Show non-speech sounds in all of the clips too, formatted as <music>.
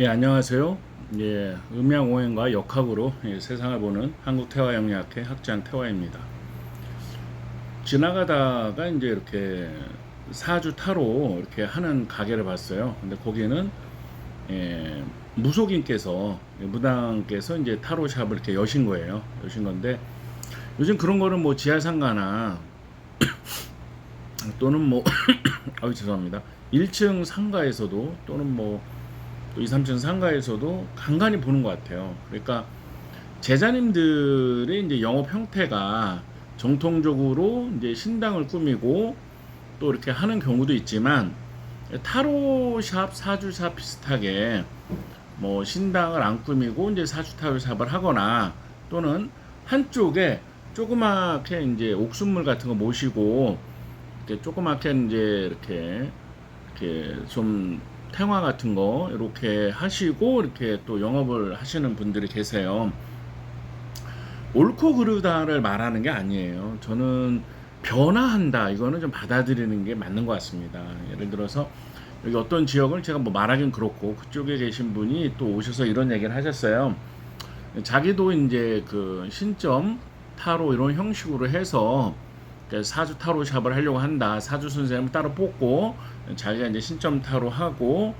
예, 안녕하세요. 예, 음양오행과 역학으로 예, 세상을 보는 한국태화영리학회 학장 태화입니다. 지나가다가 이제 이렇게 사주 타로 이렇게 하는 가게를 봤어요. 근데 거기는 예, 무속인께서 예, 무당께서 이제 타로 샵을 이렇게 여신 거예요. 여신 건데 요즘 그런 거는 뭐 지하상가나 <coughs> 또는 뭐 <coughs> 아유 죄송합니다. 1층 상가에서도 또는 뭐 또 2, 3층 상가에서도 간간히 보는 것 같아요. 그러니까 제자님들의 이제 영업 형태가 정통적으로 이제 신당을 꾸미고 또 이렇게 하는 경우도 있지만 타로샵, 사주샵 비슷하게 뭐 신당을 안 꾸미고 이제 사주 타로샵을 하거나 또는 한쪽에 조그맣게 이제 옥순물 같은 거 모시고 이렇게 조그맣게 이제 이렇게 이렇게 좀 탱화 같은 거 이렇게 하시고 이렇게 또 영업을 하시는 분들이 계세요. 옳고 그르다를 말하는 게 아니에요. 저는 변화한다 이거는 좀 받아들이는 게 맞는 것 같습니다. 예를 들어서 여기 어떤 지역을 제가 뭐 말하긴 그렇고 그쪽에 계신 분이 또 오셔서 이런 얘기를 하셨어요. 자기도 이제 그 신점 타로 이런 형식으로 해서 사주 타로 샵을 하려고 한다. 사주 선생님을 따로 뽑고 자기가 이제 신점 타로 하고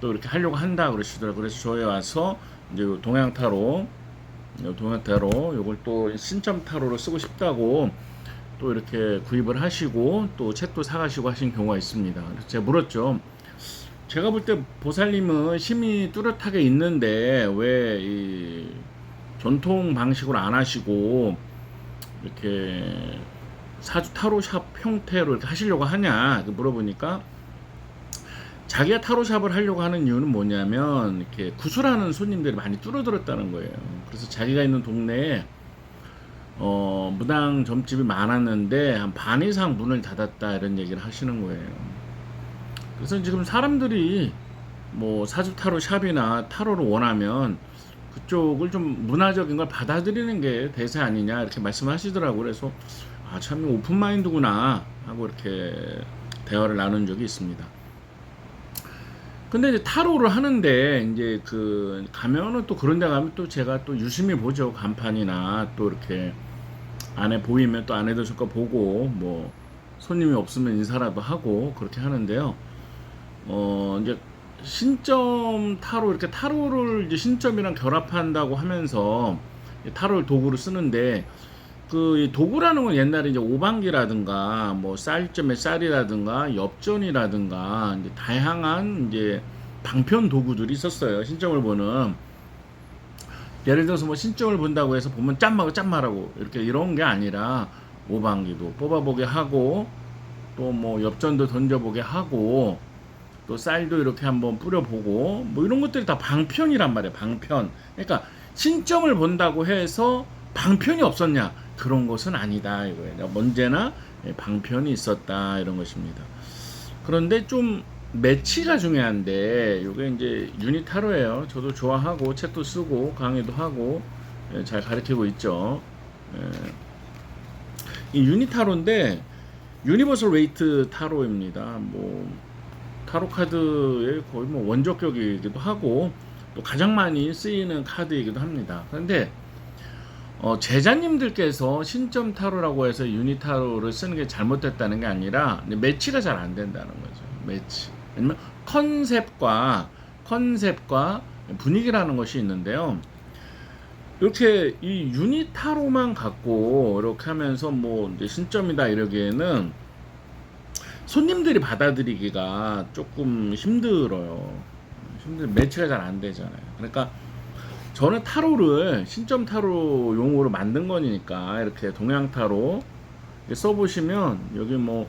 또 이렇게 하려고 한다 그러시더라고요. 그래서 저희 와서 이제 요 동양 타로, 요 동양 타로 요걸 또 신점 타로로 쓰고 싶다고 또 이렇게 구입을 하시고 또 책도 사가시고 하신 경우가 있습니다. 그래서 제가 물었죠. 제가 볼 때 보살님은 힘이 뚜렷하게 있는데 왜 이 전통 방식으로 안 하시고 이렇게 사주 타로샵 형태로 하시려고 하냐 물어보니까 자기가 타로샵을 하려고 하는 이유는 뭐냐면 이렇게 구슬하는 손님들이 많이 줄어들었다는 거예요. 그래서 자기가 있는 동네에 어, 무당 점집이 많았는데 한 반 이상 문을 닫았다 이런 얘기를 하시는 거예요. 그래서 지금 사람들이 뭐 사주 타로 샵이나 타로를 원하면 그쪽을 좀 문화적인 걸 받아들이는 게 대세 아니냐 이렇게 말씀하시더라고요. 그래서 아, 참 오픈 마인드구나 하고 이렇게 대화를 나눈 적이 있습니다. 근데 이제 타로를 하는데 이제 그 가면은 또 그런 데 가면 또 제가 또 유심히 보죠. 간판이나 또 이렇게 안에 보이면 또 안에도 잠깐 보고 뭐 손님이 없으면 인사라도 하고 그렇게 하는데요. 어 이제 신점 타로 이렇게 타로를 이제 신점이랑 결합한다고 하면서 타로를 도구로 쓰는데 그 도구라는 건 옛날에 이제 오방기라든가 뭐 쌀점의 쌀이라든가 엽전이라든가 이제 다양한 이제 방편 도구들이 있었어요. 신점을 보는 예를 들어서 뭐 신점을 본다고 해서 보면 짠마고 짠마라고 이렇게 이런 게 아니라 오방기도 뽑아보게 하고 또 뭐 엽전도 던져보게 하고 또 쌀도 이렇게 한번 뿌려보고 뭐 이런 것들이 다 방편이란 말이에요. 방편. 그러니까 신점을 본다고 해서 방편이 없었냐? 그런 것은 아니다 이거예요. 언제나 방편이 있었다 이런 것입니다. 그런데 좀 매치가 중요한데 이게 이제 유니타로예요. 저도 좋아하고 책도 쓰고 강의도 하고 예, 잘 가르치고 있죠. 예. 이 유니타로인데 유니버설 웨이트 타로입니다. 뭐 타로 카드의 거의 뭐 원조격이기도 하고 또 가장 많이 쓰이는 카드이기도 합니다. 그런데 어, 제자님들께서 신점 타로라고 해서 유니 타로를 쓰는 게 잘못됐다는 게 아니라 매치가 잘 안 된다는 거죠. 매치. 왜냐면 컨셉과 컨셉과 분위기라는 것이 있는데요. 이렇게 이 유니 타로만 갖고 이렇게 하면서 뭐 신점이다 이러기에는 손님들이 받아들이기가 조금 힘들어요. 힘들 매치가 잘 안 되잖아요. 그러니까 저는 타로를 신점 타로 용으로 만든 거니까 이렇게 동양 타로 써보시면 여기 뭐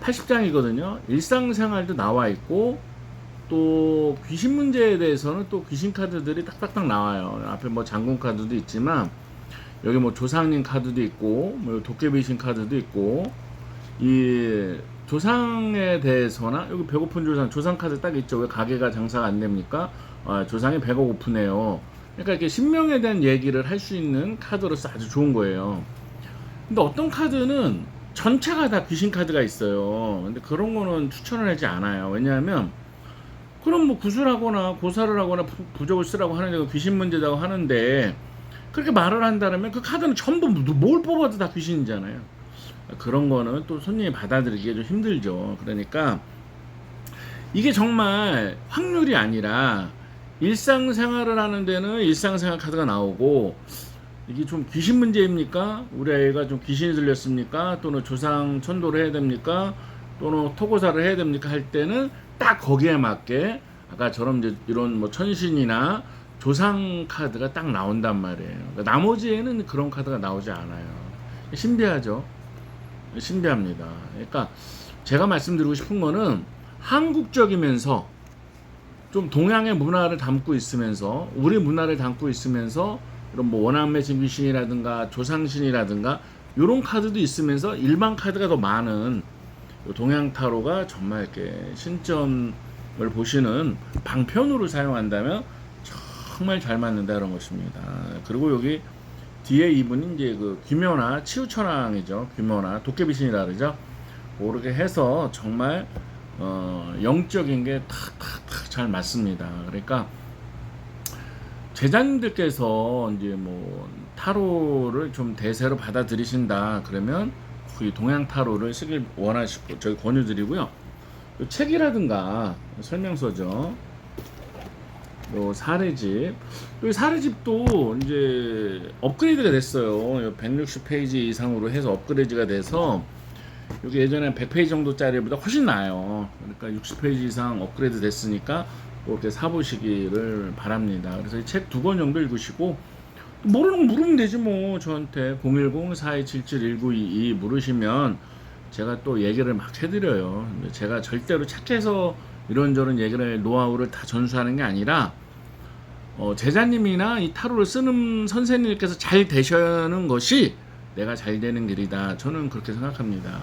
80장이거든요. 일상생활도 나와 있고 또 귀신 문제에 대해서는 또 귀신 카드들이 딱딱딱 나와요. 앞에 뭐 장군 카드도 있지만 여기 뭐 조상님 카드도 있고 뭐 도깨비신 카드도 있고 이 조상에 대해서나 여기 배고픈 조상 조상 카드 딱 있죠. 왜 가게가 장사가 안 됩니까? 아, 조상이 배가 고프네요. 그러니까 이렇게 신명에 대한 얘기를 할 수 있는 카드로서 아주 좋은 거예요. 근데 어떤 카드는 전체가 다 귀신 카드가 있어요. 근데 그런 거는 추천을 하지 않아요. 왜냐하면 그럼 뭐 구술하거나 고사를 하거나 부- 부적을 쓰라고 하는데 그 귀신 문제라고 하는데 그렇게 말을 한다면 그 카드는 전부 뭘 뽑아도 다 귀신이잖아요. 그런 거는 또 손님이 받아들이기가 좀 힘들죠. 그러니까 이게 정말 확률이 아니라 일상생활을 하는 데는 일상생활 카드가 나오고 이게 좀 귀신 문제입니까? 우리 아이가 좀 귀신이 들렸습니까? 또는 조상 천도를 해야 됩니까? 또는 토고사를 해야 됩니까? 할 때는 딱 거기에 맞게 아까처럼 이제 이런 뭐 천신이나 조상 카드가 딱 나온단 말이에요. 그러니까 나머지에는 그런 카드가 나오지 않아요. 신비하죠. 신비합니다. 그러니까 제가 말씀드리고 싶은 거는 한국적이면서 좀 동양의 문화를 담고 있으면서 우리 문화를 담고 있으면서 이런 뭐 원한매신 귀신이라든가 조상신이라든가 이런 카드도 있으면서 일반 카드가 더 많은 요 동양 타로가 정말 이렇게 신점을 보시는 방편으로 사용한다면 정말 잘 맞는다 이런 것입니다. 그리고 여기 뒤에 이분이 이제 그 귀묘나 치우천왕이죠. 귀묘나 도깨비신이라 그러죠. 그렇게 해서 정말 어, 영적인 게 탁탁탁 잘 맞습니다. 그러니까 제자님들께서 이제 뭐 타로를 좀 대세로 받아들이신다 그러면 이 동양 타로를 쓰길 원하시고 저희 권유드리고요. 요 책이라든가 설명서죠. 요 사례집. 요 사례집도 이제 업그레이드가 됐어요. 요 160페이지 이상으로 해서 업그레이드가 돼서 여기 예전에 100페이지 정도짜리보다 훨씬 나아요. 그러니까 60페이지 이상 업그레이드 됐으니까 그렇게 사보시기를 바랍니다. 그래서 책 두 권 정도 읽으시고 모르는 거 물으면 되지 뭐 저한테 010-4277-1922 물으시면 제가 또 얘기를 막 해드려요. 제가 절대로 착해서 이런저런 얘기를 노하우를 다 전수하는 게 아니라 어, 제자님이나 이 타로를 쓰는 선생님께서 잘 되시는 것이 내가 잘 되는 길이다. 저는 그렇게 생각합니다.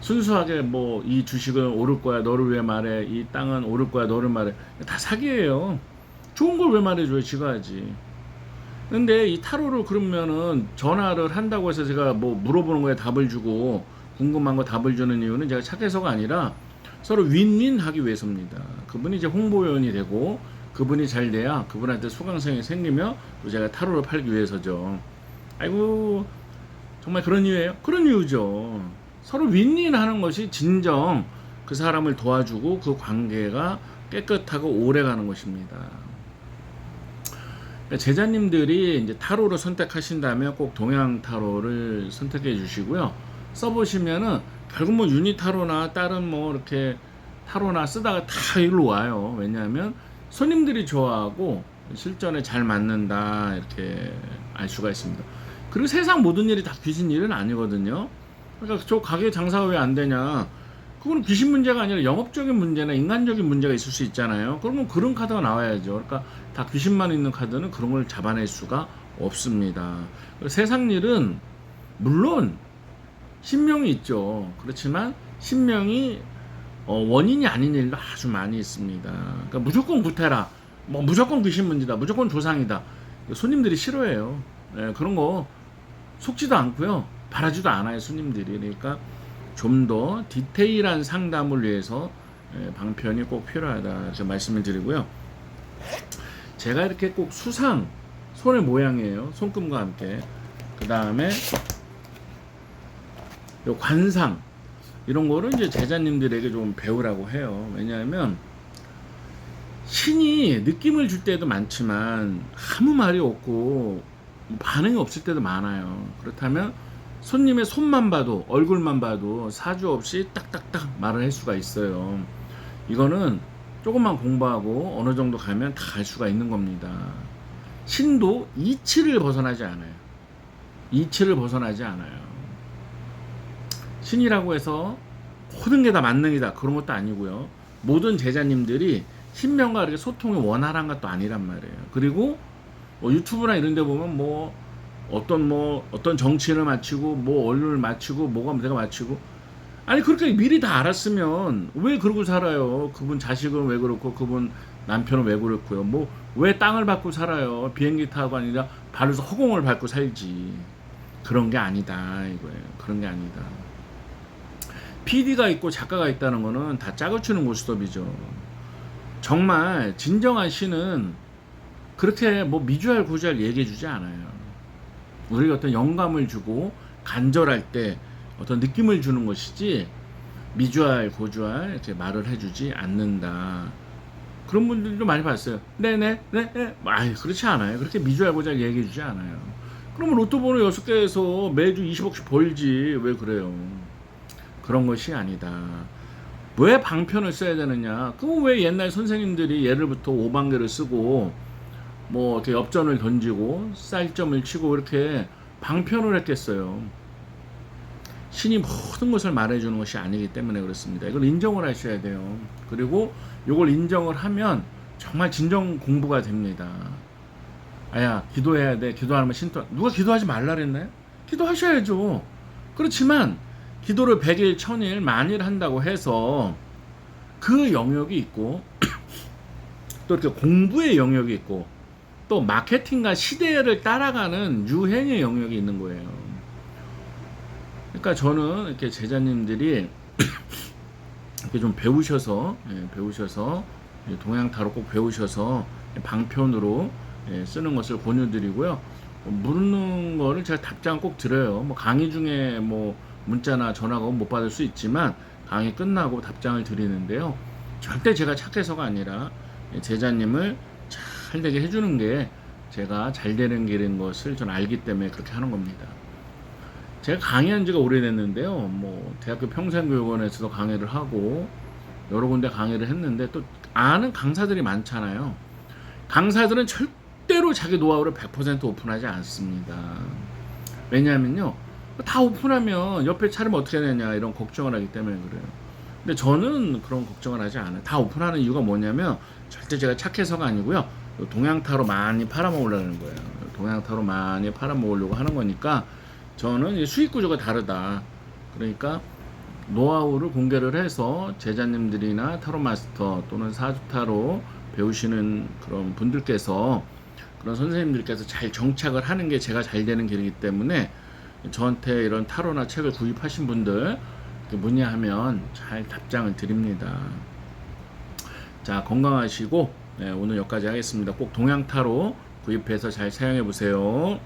순수하게 뭐 이 주식은 오를 거야 너를 왜 말해 이 땅은 오를 거야 너를 말해 다 사기예요. 좋은 걸 왜 말해줘요 지가 하지. 근데 이 타로를 그러면은 전화를 한다고 해서 제가 뭐 물어보는 거에 답을 주고 궁금한 거 답을 주는 이유는 제가 착해서가 아니라 서로 윈윈 하기 위해서입니다. 그분이 이제 홍보요원이 되고 그분이 잘 돼야 그분한테 소강성이 생기며 또 제가 타로를 팔기 위해서죠. 아이고 정말 그런 이유예요? 그런 이유죠. 서로 윈윈 하는 것이 진정 그 사람을 도와주고 그 관계가 깨끗하고 오래 가는 것입니다. 그러니까 제자님들이 이제 타로를 선택하신다면 꼭 동양 타로를 선택해 주시고요. 써보시면은 결국 뭐 유니 타로나 다른 뭐 이렇게 타로나 쓰다가 다 일로 와요. 왜냐하면 손님들이 좋아하고 실전에 잘 맞는다 이렇게 알 수가 있습니다. 그리고 세상 모든 일이 다 귀신 일은 아니거든요. 그러니까 저 가게 장사가 왜 안 되냐? 그거는 귀신 문제가 아니라 영업적인 문제나 인간적인 문제가 있을 수 있잖아요. 그러면 그런 카드가 나와야죠. 그러니까 다 귀신만 있는 카드는 그런 걸 잡아낼 수가 없습니다. 세상 일은 물론 신명이 있죠. 그렇지만 신명이 어, 원인이 아닌 일도 아주 많이 있습니다. 그러니까 무조건 구태라, 뭐 무조건 귀신 문제다, 무조건 조상이다. 손님들이 싫어해요. 예, 그런 거 속지도 않고요. 바라지도 않아요, 손님들이. 그러니까 좀 더 디테일한 상담을 위해서 예, 방편이 꼭 필요하다. 제가 말씀을 드리고요. 제가 이렇게 꼭 수상, 손의 모양이에요. 손금과 함께. 그 다음에 요 관상, 이런 거를 이제 제자님들에게 좀 배우라고 해요. 왜냐하면 신이 느낌을 줄 때도 많지만 아무 말이 없고 반응이 없을 때도 많아요. 그렇다면 손님의 손만 봐도 얼굴만 봐도 사주 없이 딱딱딱 말을 할 수가 있어요. 이거는 조금만 공부하고 어느 정도 가면 다알 수가 있는 겁니다. 신도 이치를 벗어나지 않아요. 이치를 벗어나지 않아요. 신이라고 해서 모든 게 다 만능이다 그런 것도 아니고요. 모든 제자님들이 신명과 이렇게 소통이 원활한 것도 아니란 말이에요. 그리고 뭐 유튜브나 이런 데 보면 뭐 어떤 뭐 어떤 정치인을 맞추고 뭐 언론을 맞추고 뭐가 내가 맞추고 아니 그렇게 미리 다 알았으면 왜 그러고 살아요? 그분 자식은 왜 그렇고 그분 남편은 왜 그렇고요? 뭐 왜 땅을 밟고 살아요? 비행기 타고 아니라 발로서 허공을 밟고 살지. 그런 게 아니다 이거예요. 그런 게 아니다. PD가 있고 작가가 있다는 거는 다 짜고 치는 고스톱이죠. 정말 진정한 신은 그렇게 뭐 미주알 고주알 얘기해 주지 않아요. 우리가 어떤 영감을 주고 간절할 때 어떤 느낌을 주는 것이지 미주알 고주알 이렇게 말을 해주지 않는다. 그런 분들도 많이 봤어요. 네네 네 네. 아니 그렇지 않아요. 그렇게 미주알 고주알 얘기해 주지 않아요. 그러면 로또 번호 6개에서 매주 20억씩 벌지 왜 그래요? 그런 것이 아니다. 왜 방편을 써야 되느냐? 그럼 왜 옛날 선생님들이 예를부터 오방개를 쓰고 뭐 이렇게 엽전을 던지고 쌀점을 치고 이렇게 방편을 했겠어요. 신이 모든 것을 말해주는 것이 아니기 때문에 그렇습니다. 이걸 인정을 하셔야 돼요. 그리고 이걸 인정을 하면 정말 진정 공부가 됩니다. 아야 기도해야 돼. 기도하면 신통 누가 기도하지 말라 그랬나요? 기도하셔야죠. 그렇지만 기도를 100일, 1000일, 만일 한다고 해서 그 영역이 있고 <clears throat> 또 이렇게 공부의 영역이 있고 또 마케팅과 시대를 따라가는 유행의 영역이 있는 거예요. 그러니까 저는 이렇게 제자님들이 <coughs> 이렇게 좀 배우셔서 예, 배우셔서 예, 동양 타로 꼭 배우셔서 방편으로 예, 쓰는 것을 권유드리고요. 뭐 묻는 거를 제가 답장 꼭 드려요. 뭐 강의 중에 뭐 문자나 전화가 못 받을 수 있지만 강의 끝나고 답장을 드리는데요. 절대 제가 착해서가 아니라 예, 제자님을 잘 되게 해주는 게 제가 잘 되는 길인 것을 전 알기 때문에 그렇게 하는 겁니다. 제가 강의한 지가 오래됐는데요. 뭐 대학교 평생교육원에서도 강의를 하고 여러 군데 강의를 했는데 또 아는 강사들이 많잖아요. 강사들은 절대로 자기 노하우를 100% 오픈하지 않습니다. 왜냐하면요. 다 오픈하면 옆에 차리면 어떻게 되냐 이런 걱정을 하기 때문에 그래요. 근데 저는 그런 걱정을 하지 않아요. 다 오픈하는 이유가 뭐냐면 절대 제가 착해서가 아니고요. 동양타로 많이 팔아먹으려는 거예요. 동양타로 많이 팔아먹으려고 하는 거니까 저는 이 수익 구조가 다르다. 그러니까 노하우를 공개를 해서 제자님들이나 타로 마스터 또는 사주타로 배우시는 그런 분들께서 그런 선생님들께서 잘 정착을 하는 게 제가 잘 되는 길이기 때문에 저한테 이런 타로나 책을 구입하신 분들 이렇게 문의하면 잘 답장을 드립니다. 자 건강하시고 네, 오늘 여기까지 하겠습니다. 꼭 동양타로 구입해서 잘 사용해 보세요.